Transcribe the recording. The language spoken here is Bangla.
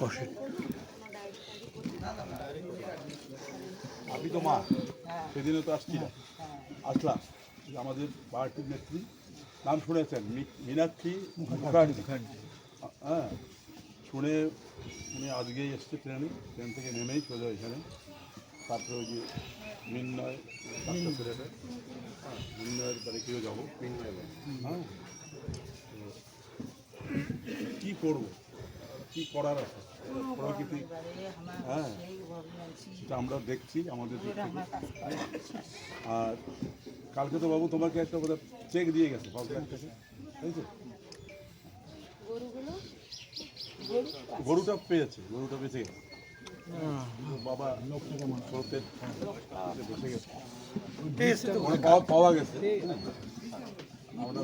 বসে আপনি তো মা সেদিনও তো আসছি না। আসলাম। আমাদের পার্টির নেত্রী নাম শুনেছেন? মীনাক্ষী মুখার্জি। হ্যাঁ শুনে উনি আজকেই এসছে ট্রেনে। ট্রেন থেকে নেমেই সোজা এখানে। তারপরে ওই যে মিন্নয় হ্যাঁ মিন্নয়ের বাড়িতেও যাব। হ্যাঁ। কী করব? কী করার আছে? প্রকৃতি। হ্যাঁ সেটা আমরা দেখছি আমাদের দিক থেকে। আর কালকে তো বাবু তোমাকে একটা বোধ চেক দিয়ে গেছে তাই তো গরুটা পেয়েছে গরুটা বেঁচে গেছে। বাবা বেঁচে গেছে। মানে পাওয়া- গেছে। আমরা